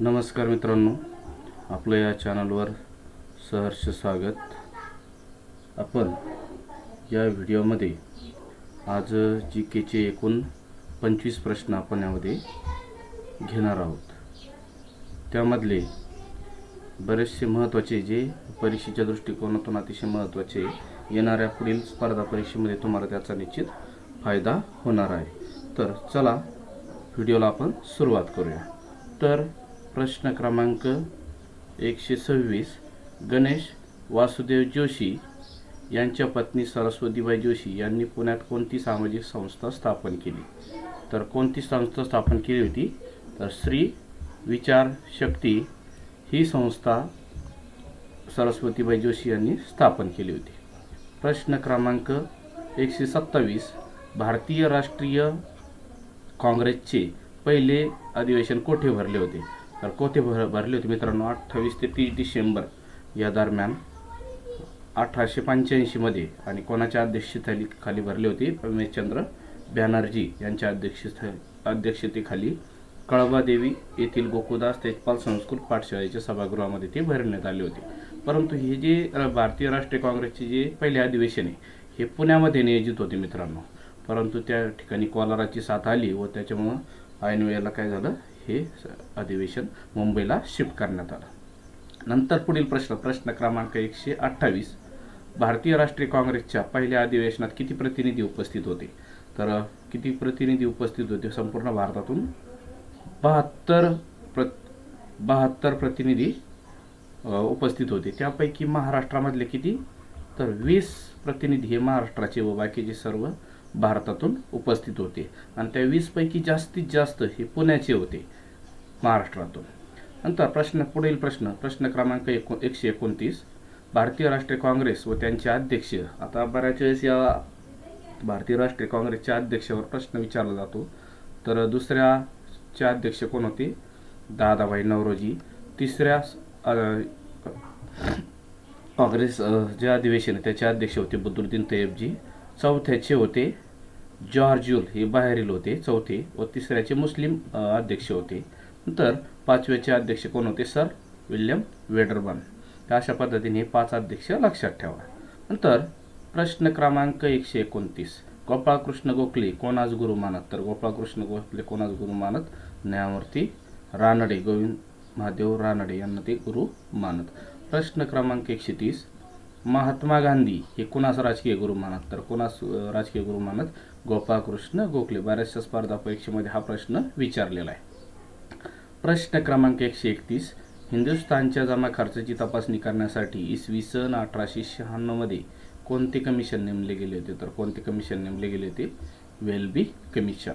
नमस्कार मित्रांनो आपलं या चॅनलवर सहर्ष स्वागत. आपण या व्हिडिओमध्ये आज जी केचे एकूण पंचवीस प्रश्न आपण यामध्ये घेणार आहोत. त्यामधले बरेचसे महत्त्वाचे जे परीक्षेच्या दृष्टिकोनातून अतिशय महत्त्वाचे येणाऱ्या पुढील स्पर्धा परीक्षेमध्ये तुम्हाला त्याचा निश्चित फायदा होणार आहे. तर चला व्हिडिओला आपण सुरुवात करूया. तर प्रश्न क्रमांक एकशे सव्वीस. गणेश वासुदेव जोशी यांच्या पत्नी सरस्वतीबाई जोशी यांनी पुण्यात कोणती सामाजिक संस्था स्थापन केली? तर कोणती संस्था स्थापन केली होती? तर श्री विचार शक्ती ही संस्था सरस्वतीबाई जोशी यांनी स्थापन केली होती. प्रश्न क्रमांक एकशे सत्तावीस. भारतीय राष्ट्रीय काँग्रेसचे पहिले अधिवेशन कोठे भरले होते? तर कोठे भर भरले होते मित्रांनो अठ्ठावीस ते तीस डिसेंबर या दरम्यान अठराशे पंच्याऐंशीमध्ये आणि कोणाच्या अध्यक्षतेखाली खाली भरले होते? रमेशचंद्र बॅनर्जी यांच्या अध्यक्षस्था अध्यक्षतेखाली कळबादेवी येथील गोकुदास तेजपाल संस्कृत पाठशाळेच्या सभागृहामध्ये ते भरण्यात आले होते. परंतु हे जे भारतीय राष्ट्रीय काँग्रेसचे जे पहिले अधिवेशन आहे हे पुण्यामध्ये नियोजित होते मित्रांनो. परंतु त्या ठिकाणी कोलाराची साथ आली व त्याच्यामुळं ऐन वेळेला काय झालं? हे अधिवेशन मुंबईला शिफ्ट करण्यात आलं. नंतर पुढील प्रश्न प्रश्न क्रमांक एकशे अठ्ठावीस. भारतीय राष्ट्रीय काँग्रेसच्या पहिल्या अधिवेशनात किती प्रतिनिधी उपस्थित होते? तर किती प्रतिनिधी उपस्थित होते? संपूर्ण भारतातून बहात्तर प्र बहात्तर प्रतिनिधी उपस्थित होते. त्यापैकी महाराष्ट्रामधले किती? तर वीस प्रतिनिधी हे महाराष्ट्राचे व बाकीचे सर्व भारतातून उपस्थित होते. आणि त्या वीसपैकी जास्तीत जास्त हे पुण्याचे होते महाराष्ट्रातून. नंतर प्रश्न पुढील प्रश्न प्रश्न क्रमांक एको एकशे एकोणतीस. भारतीय राष्ट्रीय काँग्रेस व त्यांचे अध्यक्ष. आता बऱ्याच वेळेस या भारतीय राष्ट्रीय काँग्रेसच्या अध्यक्षावर प्रश्न विचारला जातो. तर दुसऱ्याचे अध्यक्ष कोण होते? दादाभाई नवरोजी. तिसऱ्या काँग्रेस जे अधिवेशन आहे त्याचे अध्यक्ष होते बद्रुद्दीन तैयबजी. चौथ्याचे होते जॉर्ज्युल हे बाहेरील होते चौथे व तिसऱ्याचे मुस्लिम अध्यक्ष होते. नंतर पाचव्याचे अध्यक्ष कोण होते? सर विल्यम वेडरबन अशा पद्धतीने हे पाच अध्यक्ष लक्षात ठेवा. नंतर प्रश्न क्रमांक एकशे एकोणतीस. गोपाळकृष्ण गोखले कोणास गुरु मानत? तर गोपाळकृष्ण गोखले कोणास गुरु मानत? न्यायमूर्ती रानडे गोविंद महादेव रानडे यांना ते गुरु मानत. प्रश्न क्रमांक एकशे तीस. महात्मा गांधी हे कुणास राजकीय गुरु मानत? तर कुणास राजकीय गुरु मानत? गोपाळकृष्ण गोखले. बऱ्याचशा स्पर्धा परीक्षेमध्ये हा प्रश्न विचारलेला आहे. प्रश्न क्रमांक एकशे एकतीस. हिंदुस्थानच्या जमा खर्चाची तपासणी करण्यासाठी इसवी सन अठराशे शहाण्णवमध्ये कोणते कमिशन नेमले गेले होते? तर कोणते कमिशन नेमले गेले होते? Welby commission.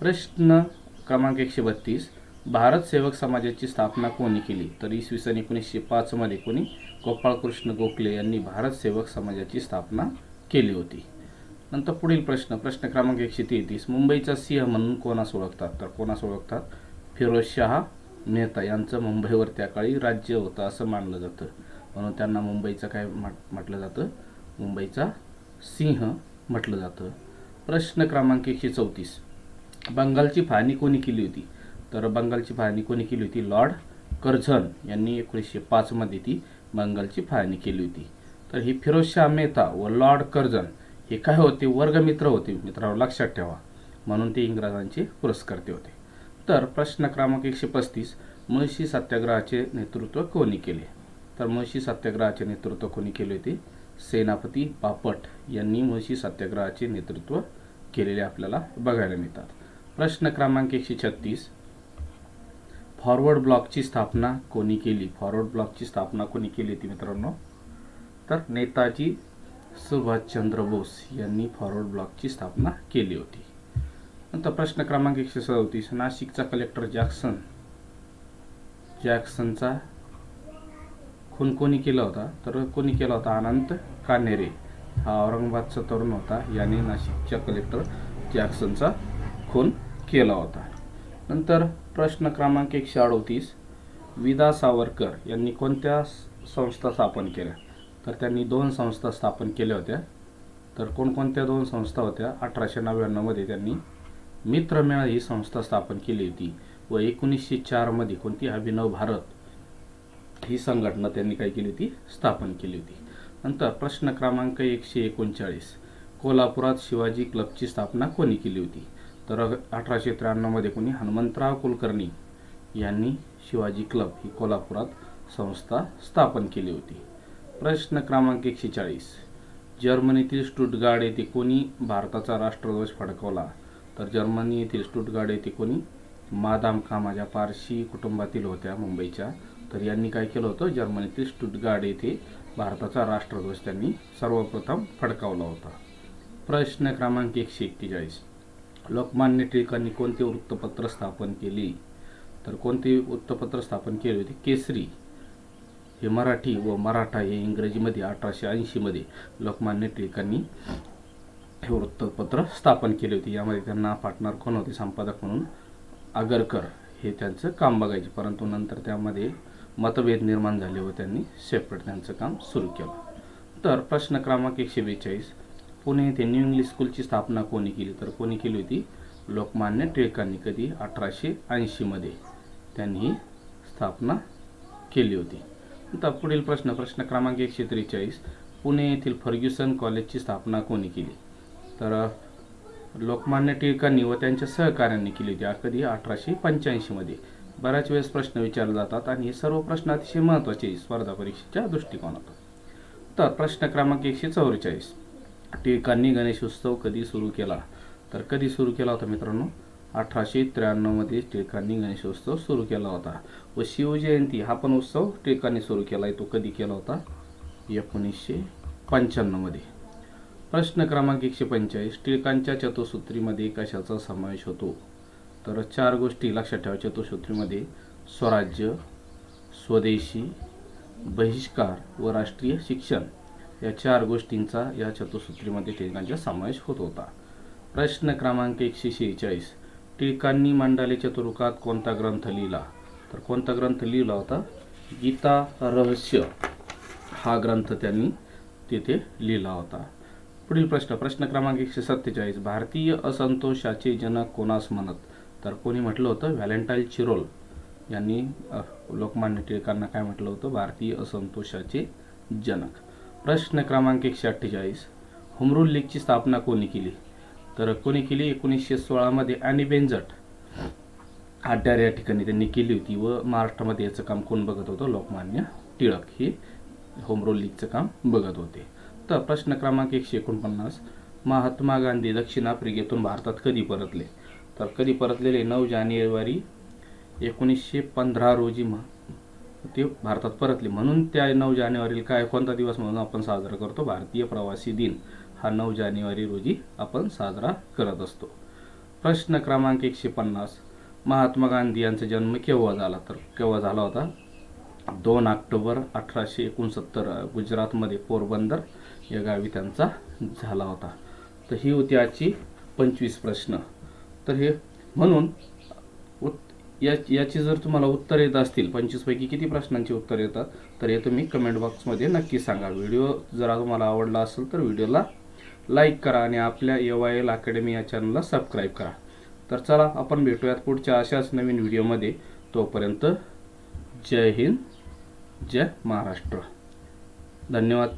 प्रश्न क्रमांक एकशे बत्तीस. भारत सेवक समाजाची स्थापना कोणी केली? तर इसवी सन एकोणीसशे पाचमध्ये कोणी? गोपाळकृष्ण गोखले यांनी भारत सेवक समाजाची स्थापना केली होती. नंतर पुढील प्रश्न प्रश्न क्रमांक एकशे तेहतीस. मुंबईचा सिंह म्हणून कोणास ओळखतात? तर कोणास ओळखतात? फिरोजशहा मेहता यांचं मुंबईवर त्या काळी राज्य होतं असं मानलं जातं. म्हणून त्यांना मुंबईचं काय म्हट- म्हटलं जातं? मुंबईचा सिंह म्हटलं जातं. प्रश्न क्रमांक एकशे चौतीस. बंगालची फाळणी कोणी केली होती? तर बंगालची फाळणी कोणी केली होती? लॉर्ड कर्झन यांनी एकोणीसशे पाचमध्ये ती बंगालची फाळणी केली होती. तर ही फिरोजशाह मेहता व लॉर्ड कर्झन हे काय होते? वर्गमित्र होते. मित्रांनो लक्षात ठेवा. म्हणून ते इंग्रजांचे पुरस्कर्ते होते. तर प्रश्न क्रमांक एकशे पस्तीस मुळशी सत्याग्रहाचे नेतृत्व कोणी केले? तर मुळशी सत्याग्रहाचे नेतृत्व कोणी केले होते? सेनापती बापट यांनी मुळशी सत्याग्रहाचे नेतृत्व केलेले आपल्याला बघायला मिळतात. प्रश्न क्रमांक एकशे छत्तीस फॉरवर्ड ब्लॉकची स्थापना कोणी केली? फॉरवर्ड ब्लॉकची स्थापना कोणी केली होती मित्रांनो? तर नेताजी सुभाषचंद्र बोस यांनी फॉरवर्ड ब्लॉकची स्थापना केली होती. नंतर प्रश्न क्रमांक एकशे सदतीस नाशिकचा कलेक्टर जॅक्सन. जॅक्सनचा खून कोणी केला होता? तर कोणी केला होता? अनंत कान्हेरे हा औरंगाबादचा तरुण होता. याने नाशिकच्या कलेक्टर जॅक्सनचा खून केला होता. नंतर प्रश्न क्रमांक एकशे अडोतीस विदा सावरकर यांनी कोणत्या संस्था स्थापन केल्या? तर त्यांनी दोन संस्था स्थापन केल्या होत्या. तर कोणकोणत्या दोन संस्था होत्या? अठराशे नव्याण्णवमध्ये त्यांनी मित्रमेळा ही संस्था स्थापन केली होती व एकोणीसशे चारमध्ये कोणती? अभिनव भारत ही संघटना त्यांनी काय केली होती? स्थापन केली होती. नंतर प्रश्न क्रमांक एकशे एकोणचाळीस. कोल्हापुरात शिवाजी क्लबची स्थापना कोणी केली होती? तर अठराशे त्र्याण्णवमध्ये कोणी? हनुमंतराव कुलकर्णी यांनी शिवाजी क्लब ही कोल्हापुरात संस्था स्थापन केली होती. प्रश्न क्रमांक एकशे चाळीस. जर्मनीतील स्टुटगार्ड येथे कोणी भारताचा राष्ट्रध्वज फडकवला? तर जर्मनी येथील स्टुटगार्ड येथे कोणी? मादाम कामा पारशी कुटुंबातील होत्या मुंबईच्या. तर यांनी काय केलं होतं? जर्मनीतील स्टुटगार्ड येथे भारताचा राष्ट्रध्वज त्यांनी सर्वप्रथम फडकावला होता. प्रश्न क्रमांक एकशे एक्केचाळीस. लोकमान्य टिळकांनी कोणते वृत्तपत्र स्थापन केले? तर कोणते वृत्तपत्र स्थापन केले होते? केसरी. हे मराठी व मराठा हे इंग्रजीमध्ये अठराशे ऐंशीमध्ये लोकमान्य टिळकांनी हे वृत्तपत्र स्थापन केले होते. यामध्ये त्यांना पार्टनर कोण होते? संपादक म्हणून आगरकर हे त्यांचं काम बघायचे. परंतु नंतर त्यामध्ये मतभेद निर्माण झाले व त्यांनी सेपरेट त्यांचं काम सुरू केलं. तर प्रश्न क्रमांक एकशे बेचाळीस. पुणे येथे न्यू इंग्लिश स्कूलची स्थापना कोणी केली? तर कोणी केली होती? लोकमान्य टिळकांनी. कधी? अठराशे ऐंशीमध्ये त्यांनी ही स्थापना केली होती. आता पुढील प्रश्न प्रश्न क्रमांक एकशे त्रेचाळीस. पुणे येथील फर्ग्युसन कॉलेजची स्थापना कोणी केली? तर लोकमान्य टिळकांनी व त्यांच्या सहकाऱ्यांनी केली होती कधी? अठराशे पंच्याऐंशीमध्ये बऱ्याच वेळेस प्रश्न विचारले जातात आणि हे सर्व प्रश्न अतिशय महत्त्वाचे स्पर्धा परीक्षेच्या दृष्टिकोनातून. तर प्रश्न क्रमांक एकशे चौवेचाळीस. टिळकांनी गणेशोत्सव कधी सुरू केला? तर कधी सुरू केला होता मित्रांनो? अठराशे त्र्याण्णवमध्ये टिळकांनी गणेशोत्सव सुरू केला होता व शिवजयंती हा पण उत्सव टिळकांनी सुरू केला आहे तो कधी केला होता? एकोणीसशे पंच्याण्णवमध्ये. प्रश्न क्रमांक एकशे पंचेचाळीस टिळकांच्या चतुसूत्रीमध्ये कशाचा समावेश होतो? तर चार गोष्टी लक्षात ठेवा चतुसूत्रीमध्ये स्वराज्य स्वदेशी बहिष्कार व राष्ट्रीय शिक्षण या चार गोष्टींचा या चतुसूत्रीमध्ये टिळकांचा समावेश होत होता. प्रश्न क्रमांक एकशे शेहेचाळीस टिळकांनी मांडाले चतुर्कात कोणता ग्रंथ लिहिला? तर कोणता ग्रंथ लिहिला होता? गीता रहस्य हा ग्रंथ त्यांनी तिथे लिहिला होता. पुढील प्रश्न प्रश्न क्रमांक एकशे सत्तेचाळीस. भारतीय असंतोषाचे जनक कोणास म्हणत? तर कोणी म्हटलं होतं? व्हॅलेंटाईन चिरोल यांनी लोकमान्य टिळकांना काय म्हटलं होतं? भारतीय असंतोषाचे जनक. प्रश्न क्रमांक एकशे अठ्ठेचाळीस. हुमरुल लीगची स्थापना कोणी केली? तर कोणी केली एकोणीसशे सोळामध्ये आणि बेंजट. आड्डार या ठिकाणी त्यांनी केली होती व महाराष्ट्रामध्ये याचं काम कोण बघत होतं? लोकमान्य टिळक. हे होमरोल लीगचं काम बघत होते. तर प्रश्न क्रमांक एकशे एकोणपन्नास महात्मा गांधी दक्षिण आफ्रिकेतून भारतात कधी परतले? तर कधी परतलेले? नऊ जानेवारी एकोणीसशे पंधरा रोजी म ते भारतात परतले. म्हणून त्या नऊ जानेवारीला काय कोणता दिवस म्हणून आपण साजरा करतो? भारतीय प्रवासी दिन. हा नऊ जानेवारी रोजी आपण साजरा करत असतो. प्रश्न क्रमांक एकशे पन्नास. महात्मा गांधी यांचा जन्म केव्हा झाला तर केव्हा झाला होता? दोन ऑक्टोबर अठराशे एकोणसत्तर गुजरातमध्ये पोरबंदर या गावी त्यांचा झाला होता. तर ही होती आजची पंचवीस प्रश्न. तर हे म्हणून उत् या याची जर तुम्हाला उत्तर येत असतील पंचवीसपैकी किती प्रश्नांची उत्तर येतात तर हे तुम्ही कमेंट बॉक्समध्ये नक्की सांगा. व्हिडिओ जर तुम्हाला आवडला असेल तर व्हिडिओला लाईक करा आणि आपल्या ए वाय एल अकॅडमी या चॅनलला सबस्क्राईब करा. तर चला आपण भेटूयात पुढच्या अशाच नवीन व्हिडिओमध्ये तोपर्यंत जय हिंद जय महाराष्ट्र. धन्यवाद.